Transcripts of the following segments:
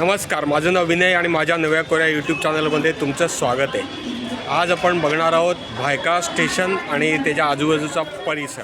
नमस्कार माझं नाव विनय आणि माझ्या नव्या कोऱ्या यूट्यूब चॅनलमध्ये तुमचं स्वागत आहे. आज आपण बघणार आहोत भायका स्टेशन आणि त्याच्या आजूबाजूचा परिसर.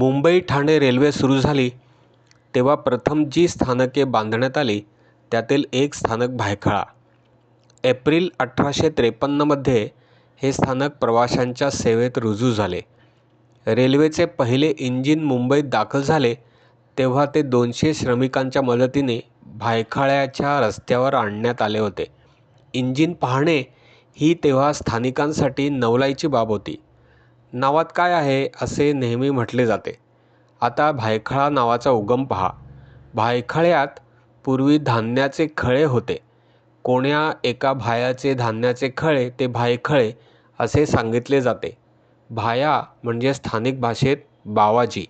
मुंबई ठाणे रेल्वे सुरू झाली तेव्हा प्रथम जी स्थानके बांधण्यात आली त्यातील एक स्थानक भायखळा. एप्रिल अठराशे त्रेपन्नमध्ये हे स्थानक प्रवाशांच्या सेवेत रुजू झाले. रेल्वेचे पहिले इंजिन मुंबईत दाखल झाले तेव्हा ते दोनशे श्रमिकांच्या मदतीने भायखळ्याच्या रस्त्यावर आणण्यात आले होते. इंजिन पाहणे ही तेव्हा स्थानिकांसाठी नवलाईची बाब होती. नावात काय आहे असे नेहमी म्हटले जाते. आता भायखळा नावाचा उगम पहा. भायखळ्यात पूर्वी धान्याचे खळे होते. कोण्या एका भायाचे धान्याचे खळे ते भायखळे असे सांगितले जाते. भाया म्हणजे स्थानिक भाषेत बावाजी.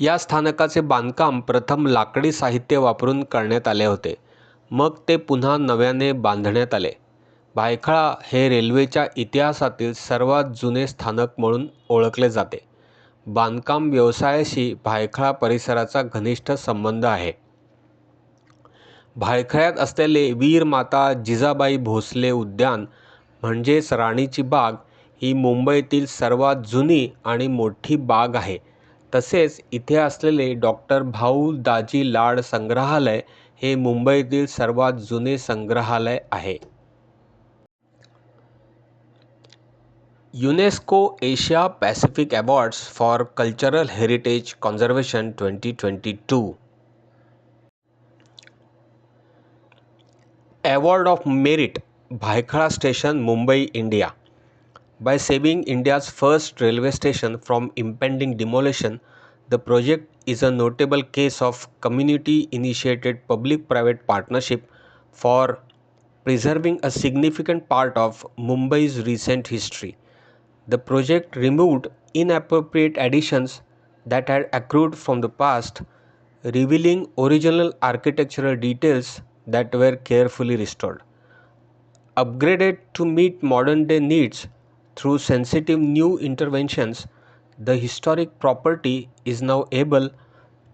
या स्थानकाचे बांधकाम प्रथम लाकडी साहित्य वापरून करण्यात आले होते. मग ते पुन्हा नव्याने बांधण्यात आले. भायखळा हे रेल्वेच्या इतिहासातील सर्वात जुने स्थानक म्हणून ओळखले जाते. बांधकाम व्यवसायाशी भायखळा परिसराचा घनिष्ठ संबंध आहे. भायखळ्यात असलेले वीर माता जिजाबाई भोसले उद्यान म्हणजेच राणीची बाग ही मुंबईतील सर्वात जुनी आणि मोठी बाग आहे. तसेच इथे असलेले डॉक्टर भाऊ दाजी लाड संग्रहालय हे मुंबईतील सर्वात जुने संग्रहालय आहे. UNESCO Asia Pacific Awards for Cultural Heritage Conservation 2022. Award of Merit Bhaikhara Station, Mumbai, India. By saving India's first railway station from impending demolition, the project is a notable case of community initiated public private partnership for preserving a significant part of Mumbai's recent history. The project removed inappropriate additions that had accrued from the past, revealing original architectural details that were carefully restored. Upgraded to meet modern day needs through sensitive new interventions, the historic property is now able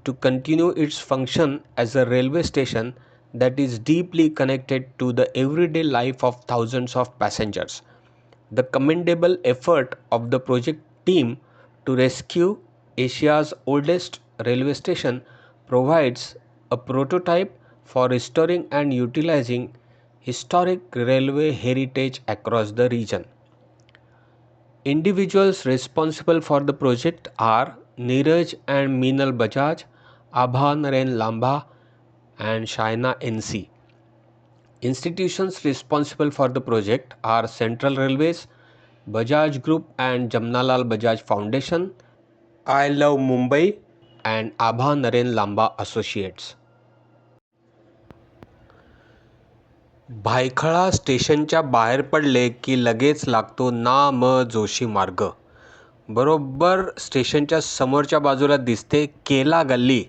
to continue its function as a railway station that is deeply connected to the everyday life of thousands of passengers. The commendable effort of the project team to rescue Asia's oldest railway station provides a prototype for restoring and utilizing historic railway heritage across the region. Individuals responsible for the project are Neeraj and Meenal Bajaj, Abhan Naren Lamba, and Shaina NC. Institutions responsible for the project are Central Railways, Bajaj Group and Jamnalal Bajaj Foundation, I Love Mumbai, and Abha Naren Lamba Associates. Byculla स्टेशनच्या बाहेर पडले की लगेच लागतो ना म जोशी मार्ग बरोबर स्टेशनच्या समोरच्या बाजूला दिसते केला गल्ली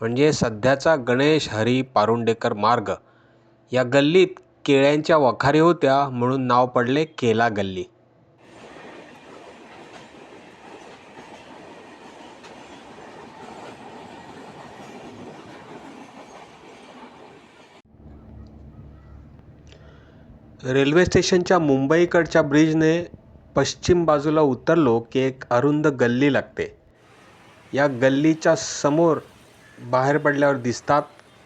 म्हणजे सध्याचा गणेश हरी पारुंडेकर मार्ग या गल्लीत केळ्यांच्या वखारी होत्या म्हणून नाव पडले केला गल्ली. रेल्वे स्टेशनच्या मुंबईकडच्या ब्रिजने पश्चिम बाजूला उतरलो की एक अरुंद गल्ली लागते. या गल्लीच्या समोर बाहेर पडल्यावर दिसतात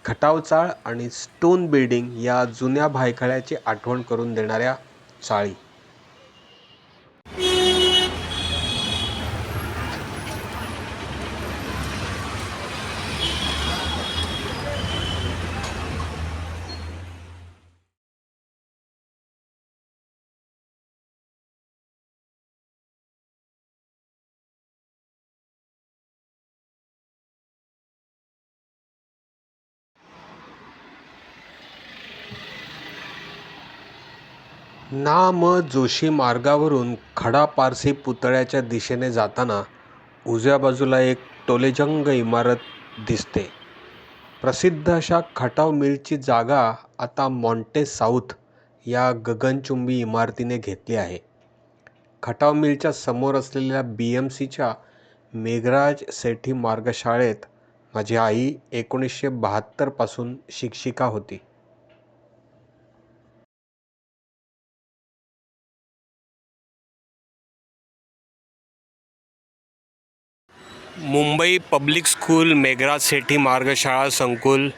खटाव चाळ आणि स्टोन बिल्डिंग या जुन्या भायखळ्याची आठवण करून देणाऱ्या चाळी. ना म जोशी मार्गावरून खडा पारसी पुतळ्याच्या दिशेने जाताना उजव्या बाजूला एक टोलेजंग इमारत दिसते. प्रसिद्ध अशा खटाव मिलची जागा आता मॉन्टे साऊथ या गगनचुंबी इमारतीने घेतली आहे. खटाव मिलच्या समोर असलेल्या बी एम सीच्या मेघराज सेठी मार्गशाळेत माझी आई एकोणीसशे बहात्तरपासून शिक्षिका होती. मुंबई पब्लिक स्कूल मेघराज सेठी मार्गशाळा संकुल.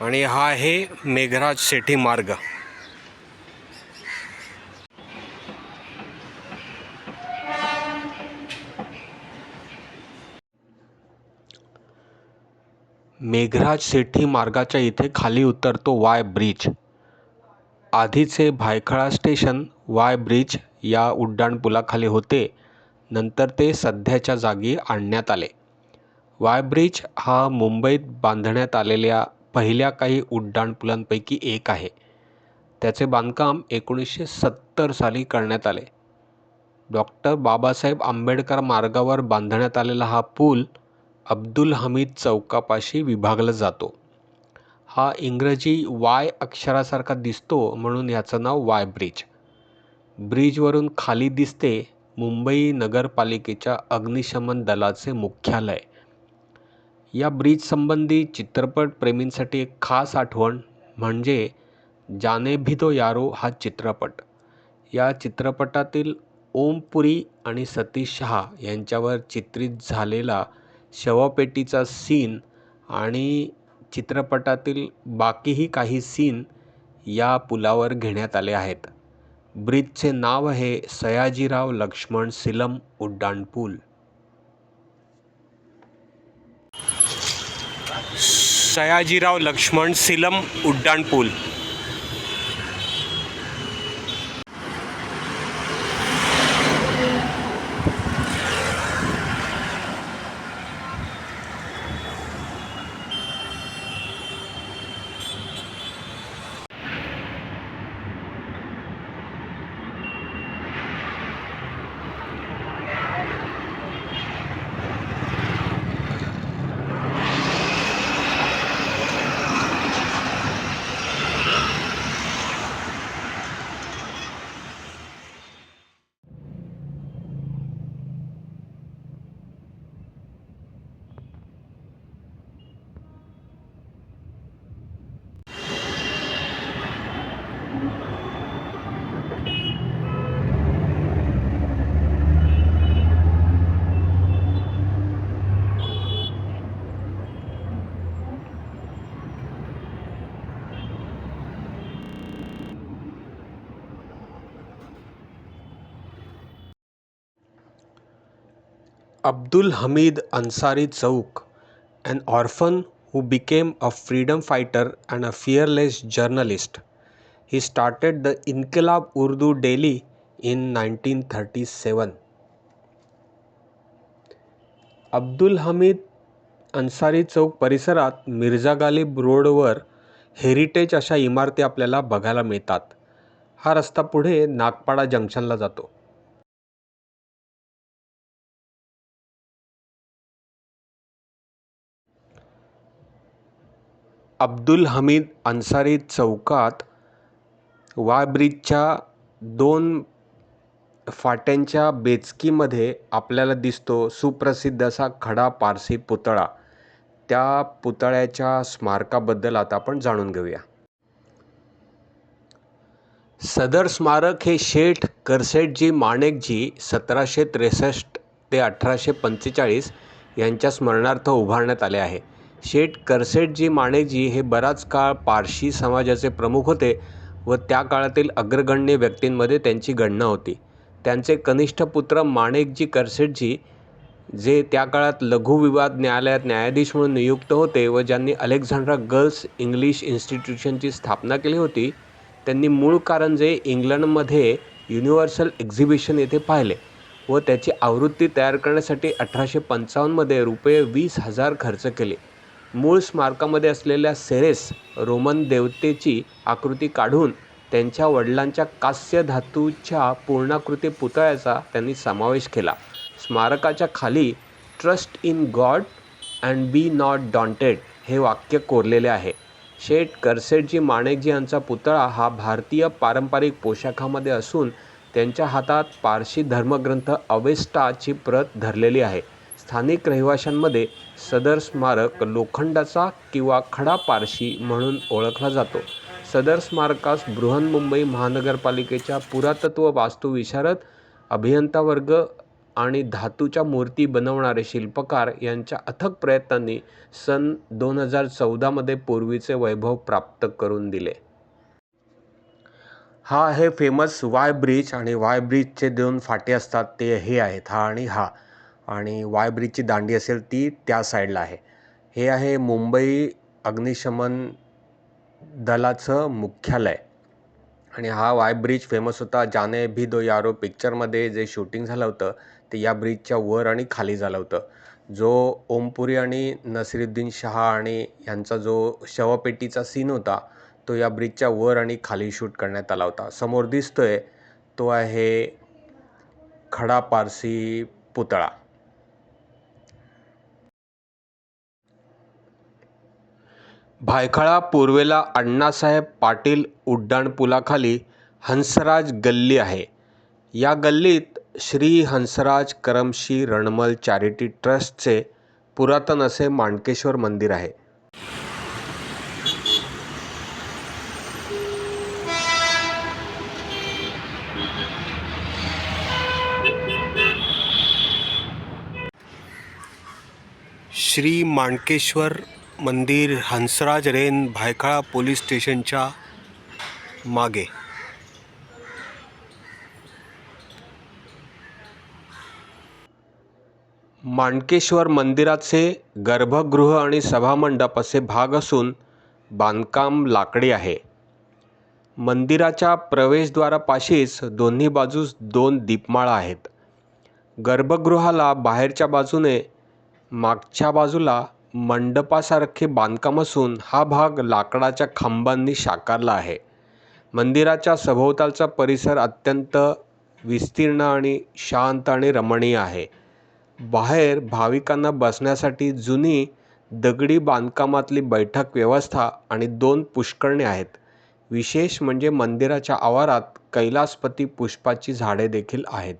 आणि हा आहे मेघराज सेठी मार्ग. मेघराज सेठी मार्गाच्या इथे खाली उतरतो वाय ब्रिज. आधीचे भायखळा स्टेशन वाय ब्रिज या उड्डाणपुलाखाली होते. नंतर ते सध्याच्या जागी आणण्यात आले. वाय ब्रिज हा मुंबईत बांधण्यात आलेल्या पहिल्या काही उड्डाणपुलांपैकी एक आहे. त्याचे बांधकाम एकोणीसशे सत्तर साली करण्यात आले. डॉक्टर बाबासाहेब आंबेडकर मार्गावर बांधण्यात आलेला हा पूल अब्दुल हमीद चौकापाशी विभागला जातो. हा इंग्रजी वाय अक्षरासारखा दिसतो म्हणून याचं नाव वाय ब्रिज. ब्रिजवरून खाली दिसते मुंबई नगरपालिकेच्या अग्निशमन दलाचे मुख्यालय. या ब्रिजसंबंधी चित्रपट प्रेमींसाठी एक खास आठवण म्हणजे जाने भी तो यारो हा चित्रपट. या चित्रपटातील ओमपुरी आणि सतीश शहा यांच्यावर चित्रित झालेला शवपेटीचा सीन आणि चित्रपटातील बाकीही काही सीन या पुलावर घेण्यात आले आहेत. ब्रिजचे नाव आहे सयाजीराव लक्ष्मण सिलम उड्डाणपूल. सयाजीराव लक्ष्मण सिलम उड्डाणपूल. Abdul Hamid Ansari Chowk, an orphan who became a freedom fighter and a fearless journalist. He started the Inqilab Urdu Daily in 1937. Abdul Hamid Ansari चौक परिसरात मिर्झा गालिब रोडवर हेरिटेज अशा इमारती आपल्याला बघायला मिळतात हा रस्ता पुढे नागपाडा जंक्शनला जातो अब्दुल हमीद अन्सारी चौकात वायब्रिजच्या दोन फाट्यांच्या बेचकीमध्ये आपल्याला दिसतो सुप्रसिद्ध असा खडा पारसी पुतळा. त्या पुतळ्याच्या स्मारकाबद्दल आता आपण जाणून घेऊया. सदर स्मारक हे शेठ करसेटजी माणेकजी सतराशे त्रेसष्ट ते अठराशे पंचेचाळीस यांच्या स्मरणार्थ उभारण्यात आले आहे. शेठ करसेटजी माणेकजी हे बराच काळ पारशी समाजाचे प्रमुख होते व त्या काळातील अग्रगण्य व्यक्तींमध्ये त्यांची गणना होती. त्यांचे कनिष्ठ पुत्र माणेकजी करसेटजी जे त्या काळात लघुविवाद न्यायालयात न्यायाधीश म्हणून नियुक्त होते व ज्यांनी अलेक्झांड्रा गर्ल्स इंग्लिश इन्स्टिट्यूशनची स्थापना केली होती त्यांनी मूळ कारंजे इंग्लंडमध्ये युनिव्हर्सल एक्झिबिशन येथे पाहिले व त्याची आवृत्ती तयार करण्यासाठी अठराशे पंचावन्नमध्ये रुपये वीस हजार खर्च केले. मूळ स्मारकामध्ये असलेल्या सेरेस रोमन देवतेची आकृती काढून त्यांच्या वडिलांच्या कांस्य धातूच्या पूर्णाकृती पुतळ्याचा त्यांनी समावेश केला. स्मारकाच्या खाली trust in God and be not daunted हे वाक्य कोरलेले आहे. शेठ करसेटजी माणेकजी यांचा पुतळा हा भारतीय पारंपरिक पोशाखामध्ये असून त्यांच्या हातात पारशी धर्मग्रंथ अवेस्टाची प्रत धरलेली आहे. स्थानिक रहिवाशांमध्ये सदर स्मारक लोखंडाचा किंवा खडा पारशी म्हणून ओळखला जातो. सदर स्मारकास बृहन्मुंबई महानगरपालिकेच्या पुरातत्व वास्तुविशारद अभियंता वर्ग आणि धातूच्या मूर्ती बनवणारे शिल्पकार यांच्या अथक प्रयत्नांनी सन दोन हजार चौदामध्ये पूर्वीचे वैभव प्राप्त करून दिले. हा आहे फेमस वाय ब्रिज आणि वाय ब्रिजचे दोन फाटे असतात ते हे आहेत हा आणि हा. आणि वाय ब्रिजची दांडी असेल ती त्या साईडला आहे. हे आहे मुंबई अग्निशमन दलाचं मुख्यालय. आणि हा वाय ब्रिज फेमस होता जाने भी दो यारो पिक्चरमध्ये जे शूटिंग झालं होतं ते या ब्रिजच्या वर आणि खाली झालं होतं. जो ओमपुरी आणि नसिरुद्दीन शहा आणि यांचा जो शवपेटीचा सीन होता तो या ब्रिजच्या वर आणि खाली शूट करण्यात आला होता. समोर दिसतोय तो आहे खडा पारसी पुतळा. भायखळा पूर्वेला अण्णासाहेब पाटील उड्डाणपुलाखाली हंसराज गल्ली आहे. या गल्लीत श्री हंसराज करमशी रणमल चॅरिटी ट्रस्टचे पुरातन असे माणकेश्वर मंदिर आहे. श्री माणकेश्वर मंदिर हंसराज रेन भायखळा पोलीस स्टेशनच्या मागे. माणकेश्वर मंदिराचे गर्भगृह आणि सभामंडप असे भाग असून बांधकाम लाकडी आहे. मंदिराच्या प्रवेशद्वारापाशीच दोन्ही बाजूस दोन दीपमाळा आहेत. गर्भगृहाला बाहेरच्या बाजूने मागच्या बाजूला मंडपासारखे बांधकाम असून हा भाग लाकडाच्या खांबांनी साकारला आहे. मंदिराच्या सभोवतालचा परिसर अत्यंत विस्तीर्ण आणि शांत आणि रमणीय आहे. बाहेर भाविकांना बसण्यासाठी जुनी दगडी बांधकामातली बैठक व्यवस्था आणि दोन पुष्कळणे आहेत. विशेष म्हणजे मंदिराच्या आवारात कैलासपती पुष्पाची झाडे देखील आहेत.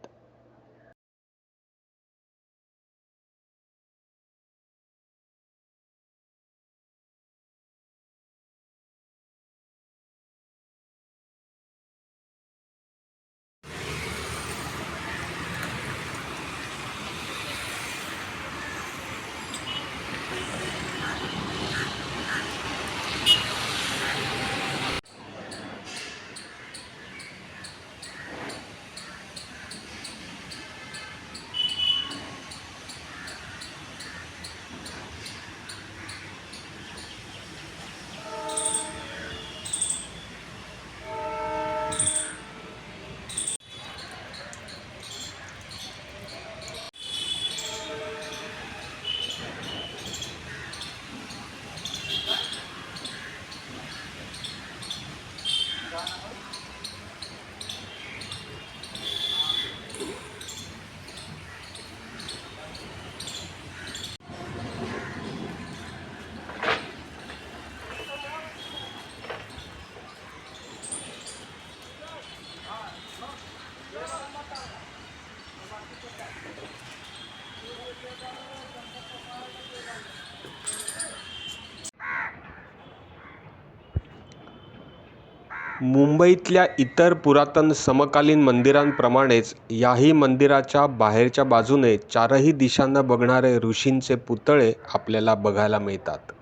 मुंबईतल्या इतर पुरातन समकालीन मंदिरांप्रमाणेच याही मंदिराच्या बाहेरच्या बाजूने चारही दिशांना बघणारे ऋषींचे पुतळे आपल्याला बघायला मिळतात.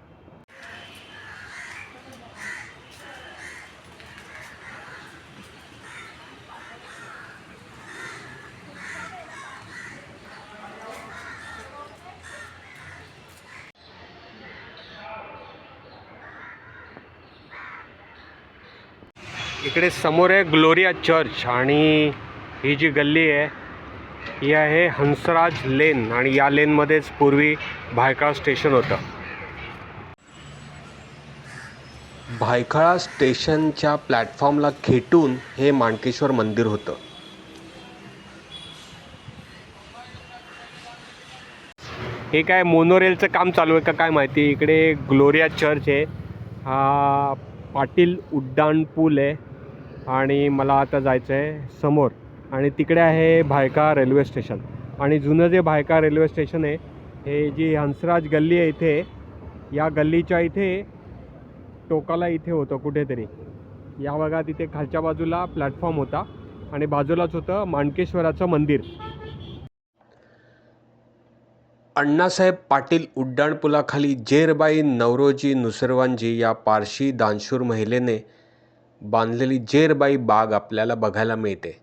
इकडे समोर आहे ग्लोरिया चर्च आणि ही जी गल्ली आहे ही आहे हंसराज लेन आणि या लेनमध्येच पूर्वी भायखळा स्टेशन होतं. भायखळा स्टेशनच्या प्लॅटफॉर्मला खेटून हे माणकेश्वर मंदिर होतं. हे काय मोनोरेलचं काम चालू आहे का काय माहिती? इकडे ग्लोरिया चर्च आहे. हा पाटील उड्डाण पूल आहे. आणि मला आता जायचं आहे समोर. आणि तिकडे आहे भायका रेल्वे स्टेशन. आणि जुनं जे भायका रेल्वे स्टेशन आहे हे जी हंसराज गल्ली आहे इथे या गल्लीच्या इथे टोकाला इथे होतं कुठेतरी. या भागात इथे खालच्या बाजूला प्लॅटफॉर्म होता आणि बाजूलाच होतं माणकेश्वराचं मंदिर. अण्णासाहेब पाटील उड्डाणपुलाखाली जेरबाई नवरोजी नुसरवांजी या पारशी दानशूर महिलेने बांधलेली जेरबाई बाग आपल्याला बघायला मिळते.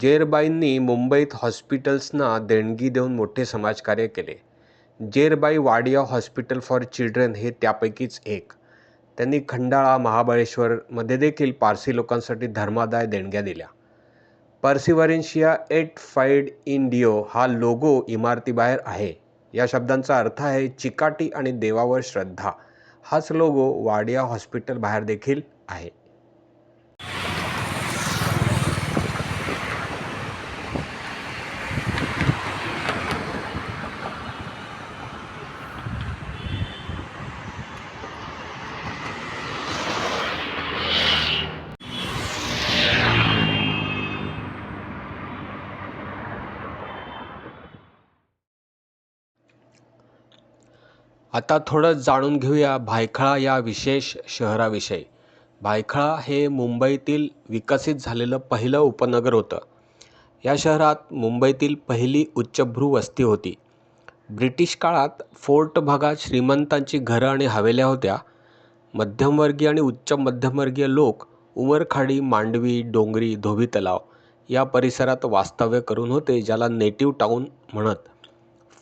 जेरबाईंनी मुंबईत हॉस्पिटल्सना देणगी देऊन मोठे समाजकार्य केले. Jerbai Wadia hospital for children हे त्यापैकीच एक. त्यांनी खंडाळा महाबळेश्वरमध्ये देखील पारसी लोकांसाठी धर्मादाय देणग्या दिल्या. पर्सिवरेन्शिया एट फाईड इन डिओ हा लोगो इमारतीबाहेर आहे. या शब्दांचा अर्थ आहे चिकाटी आणि देवावर श्रद्धा. हाच लोगो वाडिया हॉस्पिटल बाहेर देखील आहे. आता थोडं जाणून घेऊया भायखळा या विशेष शहराविषयी. भायखळा हे मुंबईतील विकसित झालेलं पहिलं उपनगर होतं. या शहरात मुंबईतील पहिली उच्चभ्रू वस्ती होती. ब्रिटिश काळात फोर्ट भागात श्रीमंतांची घरं आणि हवेल्या होत्या. मध्यमवर्गीय आणि उच्च मध्यमवर्गीय लोक उमरखाडी मांडवी डोंगरी धोबी तलाव या परिसरात वास्तव्य करून होते ज्याला नेटिव्ह टाऊन म्हणत.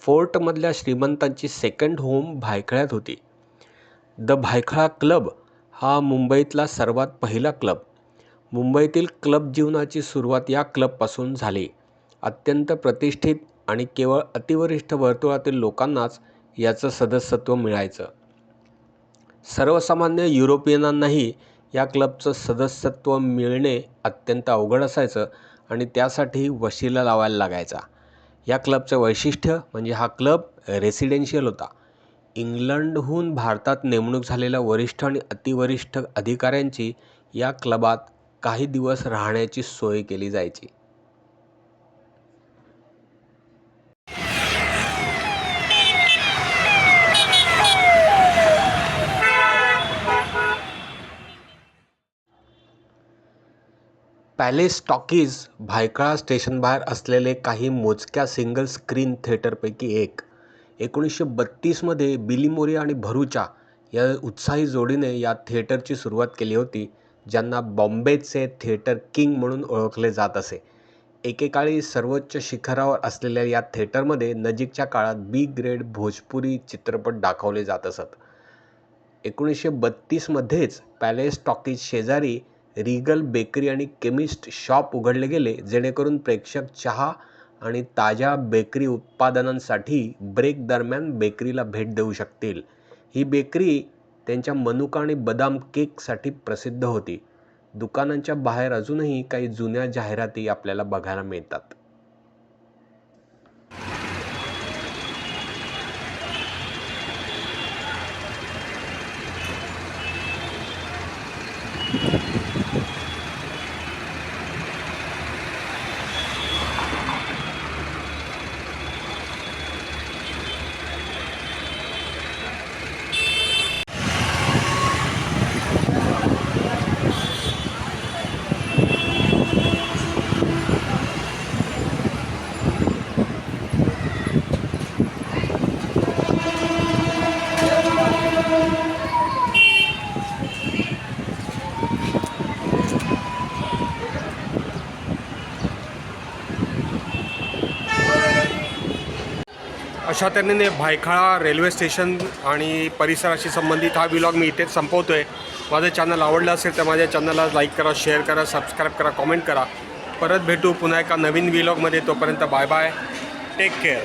फोर्टमधल्या श्रीमंतांची सेकंड होम भायखळ्यात होती. द भायखळा क्लब हा मुंबईतला सर्वात पहिला क्लब मुंबईतील क्लब जीवनाची सुरुवात या क्लबपासून झाली. अत्यंत प्रतिष्ठित आणि केवळ अतिवरिष्ठ वर्तुळातील लोकांनाच याचं सदस्यत्व मिळायचं. सर्वसामान्य युरोपियनांनाही या क्लबचं सदस्यत्व मिळणे अत्यंत अवघड असायचं आणि त्यासाठी वशिला लावायला लागायचा. या क्लबचं वैशिष्ट्य म्हणजे हा क्लब रेसिडेन्शियल होता. इंग्लंडहून भारतात नेमणूक झालेल्या वरिष्ठ आणि अतिवरिष्ठ अधिकाऱ्यांची या क्लबात काही दिवस राहण्याची सोय केली जायची. पॅलेस टॉकीज भायखळा स्टेशनबाहेर असलेले काही मोजक्या सिंगल स्क्रीन थिएटरपैकी एक. एकोणीसशे बत्तीसमध्ये बिली मोरी आणि भरूचा या उत्साही जोडीने या थिएटरची सुरुवात केली होती ज्यांना बॉम्बेचे थिएटर किंग म्हणून ओळखले जात असे. एकेकाळी सर्वोच्च शिखरावर असलेल्या या थिएटरमध्ये नजीकच्या काळात बी ग्रेड भोजपुरी चित्रपट दाखवले जात असत. एकोणीसशे बत्तीसमध्येच पॅलेस टॉकीज शेजारी रिगल बेकरी आणि केमिस्ट शॉप उघडले गेले जेणेकरून प्रेक्षक चहा आणि ताज्या बेकरी उत्पादनांसाठी ब्रेक दरम्यान बेकरीला भेट देऊ शकतील. ही बेकरी त्यांच्या मनुका आणि बदाम केकसाठी प्रसिद्ध होती. दुकानांच्या बाहेर अजूनही काही जुन्या जाहिराती आपल्याला बघायला मिळतात. अशा तऱ्हेने भायखळा रेल्वे स्टेशन आणि परिसराशी संबंधित हा विलॉग मी इथेच संपवतो आहे माझं चॅनल आवडलं असेल तर माझ्या चॅनलला लाईक करा शेअर करा सबस्क्राईब करा कॉमेंट करा. परत भेटू पुन्हा एका नवीन विलॉगमध्ये तोपर्यंत बाय बाय टेक केअर